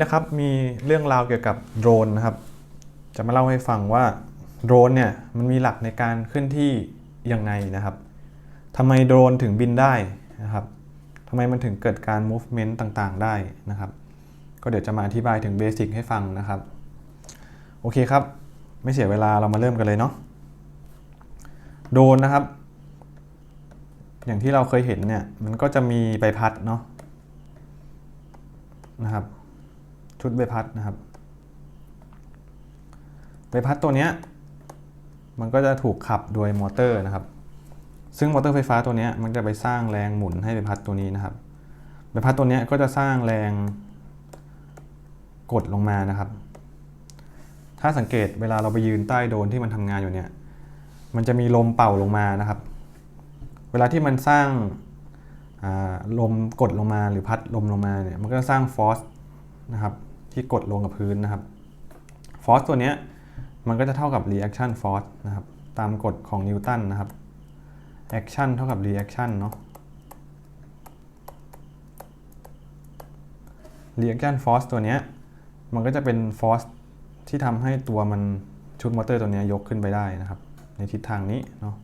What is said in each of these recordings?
นะครับมีเรื่องราวเกี่ยวกับโดรนนะครับ จะมาเล่าให้ฟังว่าโดรนเนี่ยมันมีหลักในการเคลื่อนที่ยังไงนะครับทำไมโดรนถึงบินได้นะครับทำไมมันถึงเกิดการ movement ต่างๆ ได้นะครับ ก็เดี๋ยวจะมาอธิบายถึงเบสิกให้ฟังนะครับ โอเคครับ ไม่เสียเวลาเรามาเริ่มกันเลยเนาะโดรนนะครับ อย่างที่เราเคยเห็นเนี่ยมันก็จะมีใบพัดเนาะนะครับ ชุดใบพัดนะครับใบพัดตัวเนี้ยมันก็จะถูกขับโดยมอเตอร์นะครับ ซึ่งมอเตอร์ไฟฟ้าตัวเนี้ยมันจะไปสร้างแรงหมุนให้ใบพัดตัวนี้นะครับใบพัดตัวเนี้ยก็จะสร้างแรงกดลงมานะครับ ถ้าสังเกตเวลาเราไปยืนใต้โดรนที่มันทำงานอยู่เนี่ย มันจะมีลมเป่าลงมานะครับ เวลาที่มันสร้างาลมกดลงมาหรือพัดลมลงมาเนี่ย มันก็จะสร้างฟอร์สนะครับ ที่กดลงกับพื้นนะครับฟอร์สตัวนี้มันก็จะเท่ากับ reaction force นะครับ ตามกฎของนิวตันนะครับ action เท่ากับ reaction เนาะ reaction force ตัวนี้มันก็จะเป็น force ที่ทำให้ตัวมันชุดมอเตอร์ตัวนี้ยกขึ้นไปได้นะครับ ในทิศทางนี้เนาะ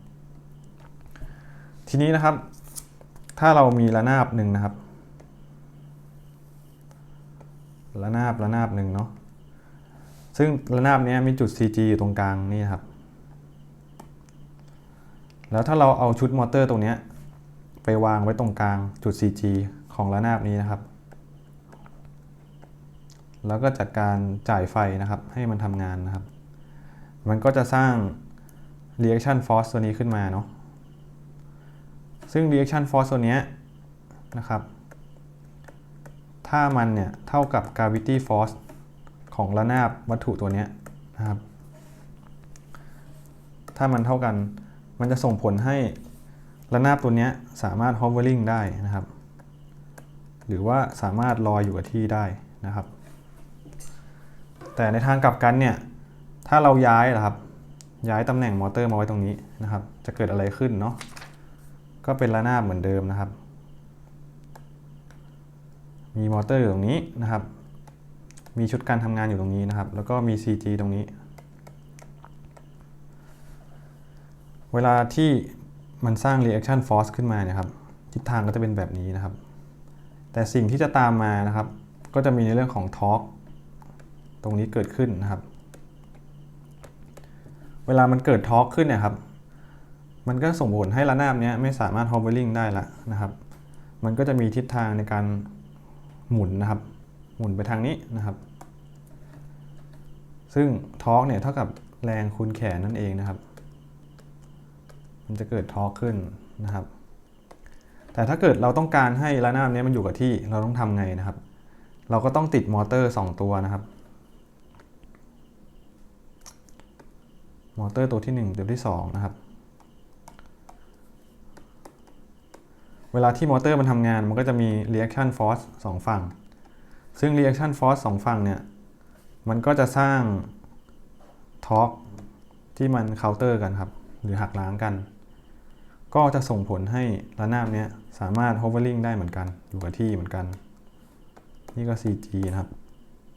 ทีนี้นะครับ ถ้าเรามีระนาบหนึ่งนะครับ ระนาบระนาบหนึ่งเนาะซึ่งระนาบนี้มีจุด CG อยู่ตรงกลางนี่ครับ แล้วถ้าเราเอาชุดมอเตอร์ตรงนี้ไปวางไว้ตรงกลางจุด CG ของระนาบนี้นะครับ แล้วก็จัดการจ่ายไฟนะครับ ให้มันทำงานนะครับ มันก็จะสร้าง reaction force ตัวนี้ขึ้นมาเนาะ ซึ่ง reaction force ตัวนี้นะครับ ถ้ามันเนี่ยเท่ากับ gravity force ของระนาบวัตถุตัวนี้นะครับ ถ้ามันเท่ากัน มันจะส่งผลให้ระนาบตัวนี้สามารถ hovering ได้นะครับ หรือว่าสามารถลอยอยู่กับที่ได้นะครับ แต่ในทางกลับกันเนี่ย ถ้าเราย้ายนะครับ ย้ายตำแหน่งมอเตอร์มาไว้ตรงนี้นะครับ จะเกิดอะไรขึ้นเนาะ ก็เป็นระนาบเหมือนเดิมนะครับ มีมอเตอร์อยู่ตรงนี้นะครับ มีชุดการทำงานอยู่ตรงนี้นะครับ แล้วก็มี CG ตรงนี้ เวลาที่มันสร้าง reaction force ขึ้นมาเนี่ยครับ ทิศทางก็จะเป็นแบบนี้นะครับ แต่สิ่งที่จะตามมานะครับ ก็จะมีในเรื่องของ torque ตรงนี้เกิดขึ้นนะครับ เวลามันเกิด torque ขึ้นเนี่ยครับ มันก็ส่งผลให้ระนาบเนี้ยไม่สามารถ hovering ได้ละนะครับ มันก็จะมีทิศทางในการ หมุนนะครับ หมุนไปทางนี้นะครับ ซึ่งทอร์กเนี่ยเท่ากับแรงคูณแขนนั่นเองนะครับ มันจะเกิดทอร์กขึ้นนะครับ แต่ถ้าเกิดเราต้องการให้ระนาบนี้มันอยู่กับที่เราต้องทำไงนะครับ เราก็ต้องติดมอเตอร์ 2 ตัวนะครับ มอเตอร์ตัวที่ 1 ตัวที่ 2 นะครับ เวลาที่มอเตอร์มันทำงานมันก็จะมี reaction force 2 ฝั่ง ซึ่ง reaction force 2 ฝั่งเนี่ย มันก็จะสร้าง torque ที่มัน counter กันครับ หรือหักล้างกัน ก็จะส่งผลให้ระนาบเนี้ยสามารถ hovering ได้เหมือนกัน อยู่กับที่เหมือนกัน นี่ก็ CG นะครับ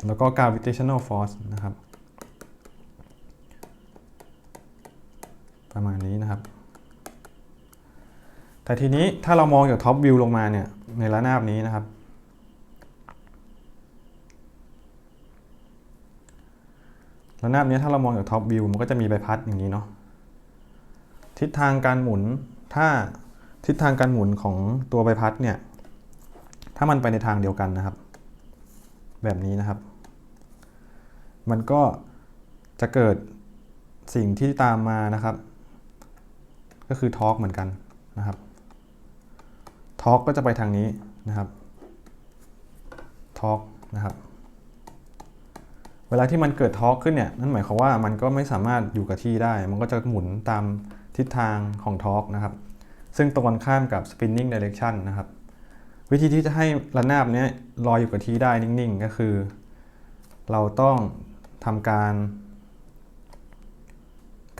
แล้วก็ gravitational force นะครับ ประมาณนี้นะครับ แต่ทีนี้ถ้าเรามองจากท็อปวิวลงมาเนี่ยในระนาบนี้นะครับ ระนาบนี้ถ้าเรามองจากท็อปวิวมันก็จะมีใบพัดอย่างนี้เนาะทิศทางการหมุนถ้าทิศทางการหมุนของตัวใบพัดเนี่ยถ้ามันไปในทางเดียวกันนะครับ แบบนี้นะครับ มันก็จะเกิดสิ่งที่ตามมานะครับ ก็คือทอร์กเหมือนกันนะครับ ทอร์กก็จะไปทางนี้นะครับทอร์กนะครับ เวลาที่มันเกิดทอร์กขึ้นเนี่ย นั่นหมายความว่ามันก็ไม่สามารถอยู่กับที่ได้ มันก็จะหมุนตามทิศทางของทอร์กนะครับ ซึ่งตรงกันข้ามกับ spinning direction นะครับ วิธีที่จะให้ระนาบเนี้ยลอยอยู่กับที่ได้นิ่งๆ ก็คือ เราต้องทำการ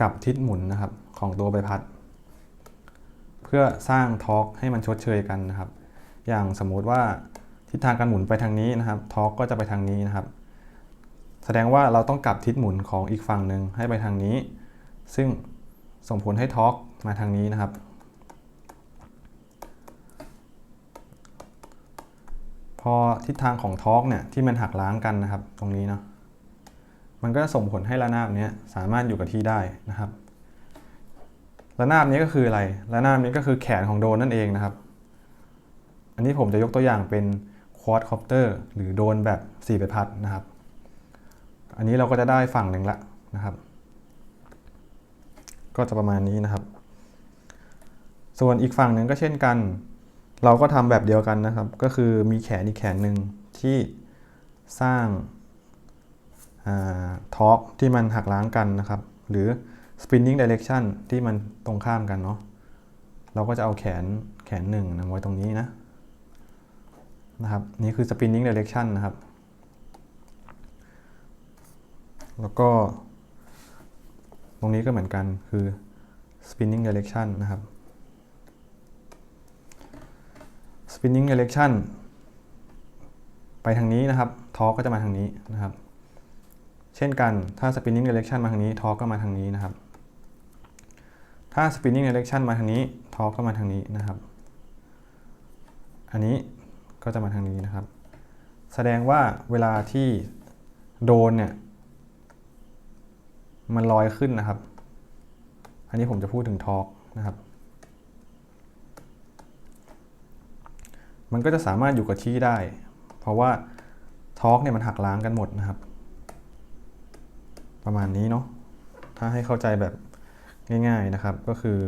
กลับทิศหมุนนะครับของตัวใบพัด พื่อสร้างทอร์กให้มันชดเชยกันนะครับ อย่างสมมุติว่าทิศทางการหมุนไปทางนี้นะครับทอร์กก็จะไปทางนี้นะครับ แสดงว่าเราต้องกลับทิศหมุนของอีกฝั่งหนึ่งให้ไปทางนี้ ซึ่งส่งผลให้ทอร์กมาทางนี้นะครับ พอทิศทางของทอร์กเนี่ยที่มันหักล้างกันนะครับ ตรงนี้เนาะมันก็จะส่งผลให้ระนาบเนี้ยสามารถอยู่กับที่ได้นะครับ ระนาบนี้ก็คืออะไรระนาบนี้ก็คือแขนของโดนนั่นเองนะครับ อันนี้ผมจะยกตัวอย่างเป็นควอดคอปเตอร์หรือโดนแบบ4ใบพัดนะครับ อันนี้เราก็จะได้ฝั่งหนึ่งละนะครับ ก็จะประมาณนี้นะครับ ส่วนอีกฝั่งหนึ่งก็เช่นกัน เราก็ทำแบบเดียวกันนะครับ ก็คือมีแขนอีกแขนหนึ่งที่สร้างทอร์กที่มันหักล้างกันนะครับ หรือ spinning direction ที่มันตรงข้ามกันเนาะเราก็จะเอาแขนแขนหนึ่งนะไว้ตรงนี้นะนะครับนี่คือ spinning direction นะครับ แล้วก็ ตรงนี้ก็เหมือนกันคือ spinning direction นะครับ spinning direction ไปทางนี้นะครับทอร์กก็จะมาทางนี้นะครับ เช่นกันถ้า spinning direction มาทางนี้ทอร์กก็มาทางนี้นะครับ ถ้า spinning direction มาทางนี้ทอร์กก็มาทางนี้นะครับ อันนี้ก็จะมาทางนี้นะครับ แสดงว่าเวลาที่โดนเนี่ย มันลอยขึ้นนะครับ อันนี้ผมจะพูดถึงทอร์กนะครับ มันก็จะสามารถอยู่กับที่ได้ เพราะว่าทอร์กเนี่ยมันหักล้างกันหมดนะครับ ประมาณนี้เนาะ ถ้าให้เข้าใจแบบ ง่ายๆนะครับ ก็คือ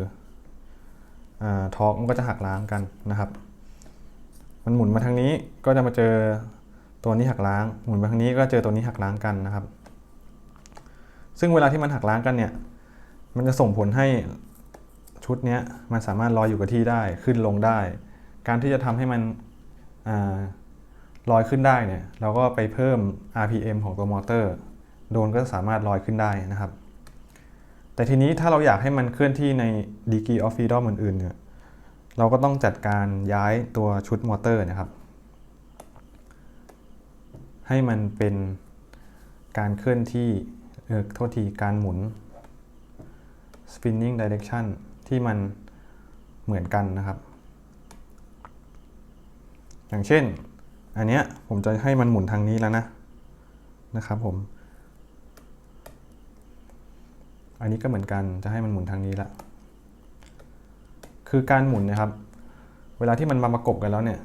ทอร์กมันก็จะหักล้างกันนะครับ มันหมุนมาทางนี้ก็จะมาเจอตัวนี้หักล้าง หมุนมาทางนี้ก็เจอตัวนี้หักล้างกันนะครับ ซึ่งเวลาที่มันหักล้างกันเนี่ย มันจะส่งผลให้ชุดนี้มันสามารถลอยอยู่กับที่ได้ ขึ้นลงได้ การที่จะทำให้มันอลอยขึ้นได้เนี่ย เราก็ไปเพิ่ม RPM ของตัวมอเตอร์ โดรนก็สามารถลอยขึ้นได้นะครับ แต่ทีนี้ถ้าเราอยากให้มันเคลื่อนที่ใน degree of freedom อื่นๆเนี่ยเราก็ต้องจัดการย้ายตัวชุดมอเตอร์นะครับ ให้มันเป็นการเคลื่อนที่เออโทษทีการหมุน spinning direction ที่มันเหมือนกันนะครับ อย่างเช่น อันเนี้ยผมจะให้มันหมุนทางนี้แล้วนะนะครับผม อันนี้ก็เหมือนกันจะให้มันหมุนทางนี้ละ คือการหมุนนะครับ เวลาที่มันมาประกบกันแล้วเนี่ย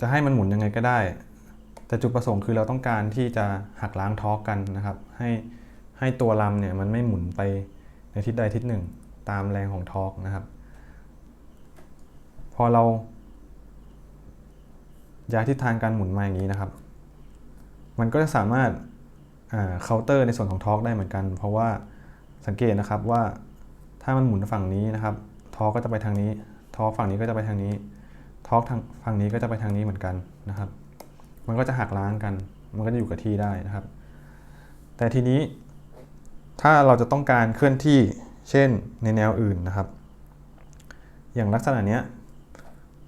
จะให้มันหมุนยังไงก็ได้ แต่จุดประสงค์คือเราต้องการที่จะหักล้างทอกกันนะครับ ให้ให้ตัวลำเนี่ยมันไม่หมุนไปในทิศใดทิศหนึ่ง ตามแรงของทอกนะครับ พอเราย้ายทิศทางการหมุนมาอย่างนี้นะครับ มันก็จะสามารถเคาน์เตอร์ในส่วนของทอร์กได้เหมือนกัน เพราะว่า สังเกตนะครับว่าถ้ามันหมุนฝั่งนี้นะครับทอก็จะไปทางนี้ทอฝั่งนี้ก็จะไปทางนี้ทอทางฝั่งนี้ก็จะไปทางนี้เหมือนกันนะครับ มันก็จะหักล้างกัน มันก็จะอยู่กับที่ได้นะครับ แต่ทีนี้ถ้าเราจะต้องการเคลื่อนที่เช่นในแนวอื่นนะครับ อย่างลักษณะเนี้ย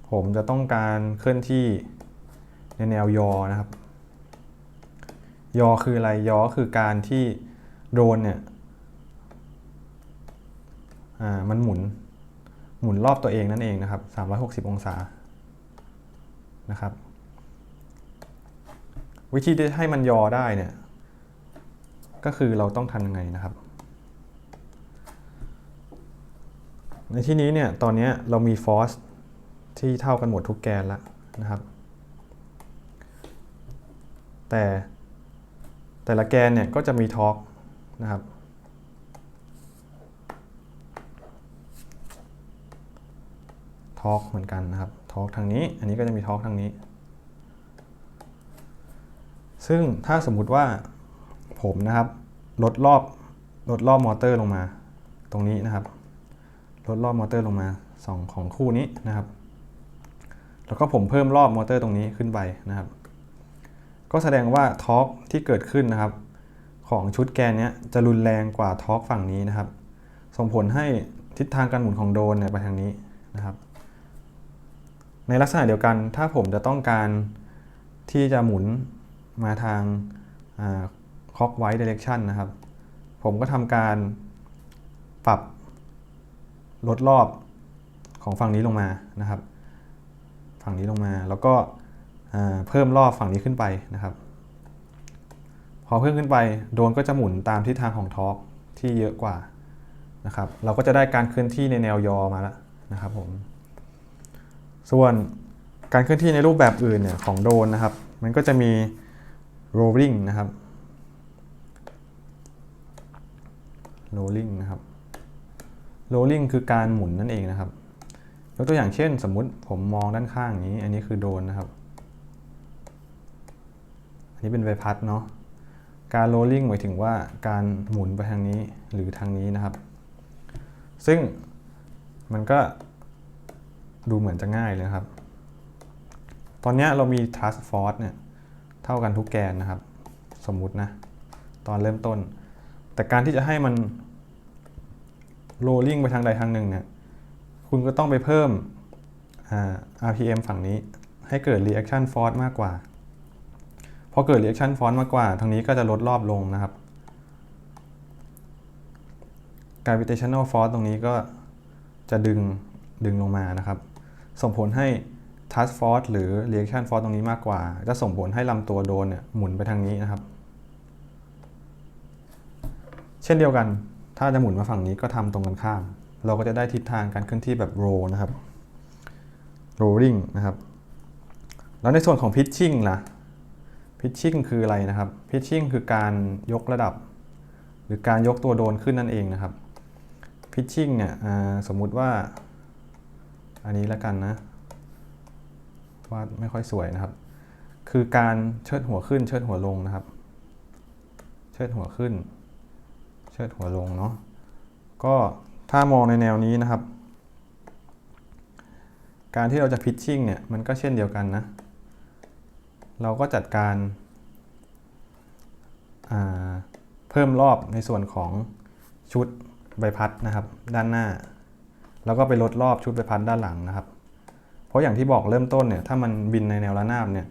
ผมจะต้องการเคลื่อนที่ในแนวยอนะครับ ยอคืออะไรยอคือการที่โดรนเนี่ย มันหมุนหมุนรอบตัวเองนั่นเองนะครับ 360 องศานะครับ วิธีที่ให้มันยอได้เนี่ยก็คือเราต้องทำยังไงนะครับ ในที่นี้เนี่ยตอนนี้เรามีฟอสที่เท่ากันหมดทุกแกนแล้วนะครับ แต่แต่ละแกนเนี่ยก็จะมีทอร์กนะครับ ทอร์กเหมือนกันนะครับทอร์กทางนี้ อันนี้ก็จะมีทอร์กทางนี้ ซึ่งถ้าสมมุติว่าผมนะครับลดรอบลดรอบมอเตอร์ลงมา ตรงนี้นะครับลดรอบมอเตอร์ลงมา 2 ของคู่นี้นะครับ แล้วก็ผมเพิ่มรอบมอเตอร์ตรงนี้ขึ้นไปนะครับ ก็แสดงว่าทอร์กที่เกิดขึ้นนะครับ ของชุดแกนนี้จะรุนแรงกว่าทอร์กฝั่งนี้นะครับ ส่งผลให้ทิศทางการหมุนของโดนเนี่ยไปทางนี้นะครับ ในลักษณะเดียวกัน ถ้าผมจะต้องการที่จะหมุนมาทางคอกไว i ์ e direction นะครับ ผมก็ทำการปรับลดรอบของฝั่งนี้ลงมานะครับ ฝั่งนี้ลงมาแล้วก็เพิ่มรอบฝั่งนี้ขึ้นไปนะครับ พอเพิ่มขึ้นไปโดนก็จะหมุนตามทิศทางของทอร์กที่เยอะกว่านะครับ เราก็จะได้การเคลื่อนที่ในแนวยอมาแล้วนะครับผม ส่วนการเคลื่อนที่ในรูปแบบอื่นเนี่ยของโดนนะครับ มันก็จะมี rolling นะครับ rolling นะครับ rolling คือการหมุนนั่นเองนะครับ ยกตัวอย่างเช่น สมมุติผมมองด้านข้างอย่างนี้ อันนี้คือโดนนะครับ อันนี้เป็นใบพัดเนาะ การ rolling หมายถึงว่าการหมุนไปทางนี้หรือทางนี้นะครับ ซึ่งมันก็ ดูเหมือนจะง่ายเลยครับ ตอนนี้เรามี task force เนี่ยเท่ากันทุกแกนนะครับ สมมุตินะ ตอนเริ่มต้น แต่การที่จะให้มัน rolling ไปทางใดทางหนึ่งเนี่ยคุณก็ต้องไปเพิ่ม RPM ฝั่งนี้ให้เกิด reaction force มากกว่า พอเกิด reaction force มากกว่า ทางนี้ก็จะลดรอบลงนะครับ gravitational force ตรงนี้ก็จะดึงดึงลงมานะครับ ส่งผลให้ task force หรือ reaction force ตรงนี้มากกว่า จะส่งผลให้ลำตัวโดนเนี่ยหมุนไปทางนี้นะครับ เช่นเดียวกัน ถ้าจะหมุนมาฝั่งนี้ก็ทำตรงกันข้าม เราก็จะได้ทิศทางการเคลื่อนที่แบบ roll นะครับ rolling นะครับ แล้วในส่วนของ pitching ล่ะ pitching คืออะไรนะครับ pitching คือการยกระดับ หรือการยกตัวโดนขึ้นนั่นเองนะครับ pitching เนี่ยสมมุติว่า อันนี้แล้วกันนะวาดไม่ค่อยสวยนะครับ คือการเชิดหัวขึ้น เชิดหัวลงนะครับ เชิดหัวขึ้น เชิดหัวลงเนาะก็ถ้ามองในแนวนี้นะครับ การที่เราจะ pitching เนี่ยมันก็เช่นเดียวกันนะ เราก็จัดการเพิ่มรอบในส่วนของชุดใบพัดนะครับ ด้านหน้า แล้วก็ไปลดรอบชุดใบพัดด้านหลังนะครับ เพราะอย่างที่บอกเริ่มต้นเนี่ยถ้ามันบินในแนวระนาบเนี่ย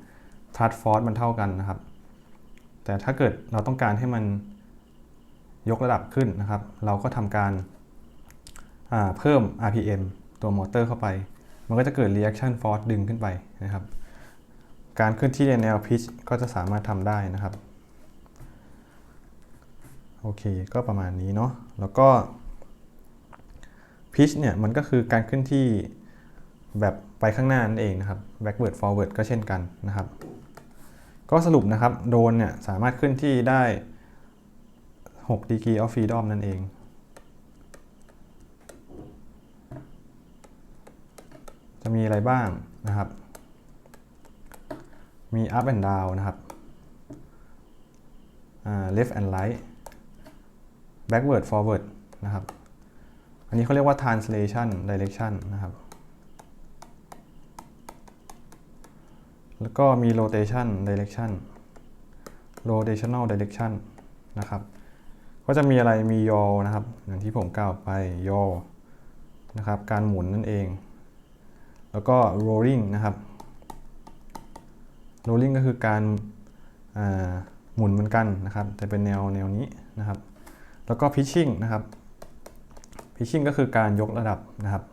ทัดฟอร์สมันเท่ากันนะครับ แต่ถ้าเกิดเราต้องการให้มันยกระดับขึ้นนะครับ เราก็ทำการเพิ่ม RPM ตัวมอเตอร์เข้าไป มันก็จะเกิด reaction force ดึงขึ้นไปนะครับ การเคลื่อนที่ในแนว pitch ก็จะสามารถทำได้นะครับ โอเค ก็ประมาณนี้เนาะ แล้วก็ pitch เนี่ยมันก็คือการเคลื่อนที่แบบไปข้างหน้านั่นเองนะครับ backward forward ก็เช่นกันนะครับ ก็สรุปนะครับโดนเนี่ยสามารถเคลื่อนที่ได้6 degree of freedom นั่นเองจะมีอะไรบ้างนะครับ มี up and down นะครับ left and right backward forward นะครับ อันนี้เขาเรียกว่า translation direction นะครับ แล้วก็มี rotation direction rotational direction นะครับ ก็จะมีอะไรมียอนะครับ อย่างที่ผมกล่าวไปยอนะครับ การหมุนนั่นเอง แล้วก็ rolling นะครับ rolling ก็คือการหมุนเหมือนกันนะครับ แต่เป็นแนวแนวนี้นะครับ แล้วก็ pitching นะครับ pitching ก็คือการยกระดับนะครับ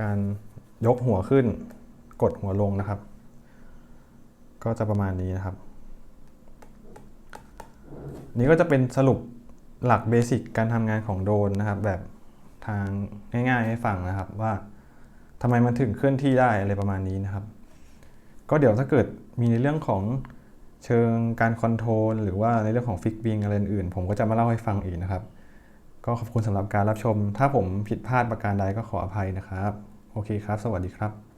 การยกหัวขึ้น กดหัวลงนะครับ ก็จะประมาณนี้นะครับ นี้ก็จะเป็นสรุปหลักเบสิกการทำงานของโดนนะครับ แบบทางง่ายๆให้ฟังนะครับว่าทำไมมันถึงเคลื่อนที่ได้อะไรประมาณนี้นะครับ ก็เดี๋ยวถ้าเกิดมีในเรื่องของเชิงการคอนโทรลหรือว่าในเรื่องของฟิกบิงอะไรอื่น ผมก็จะมาเล่าให้ฟังอีกนะครับ ก็ขอบคุณสำหรับการรับชม ถ้าผมผิดพลาดประการใดก็ขออภัยนะครับ โอเคครับ สวัสดีครับ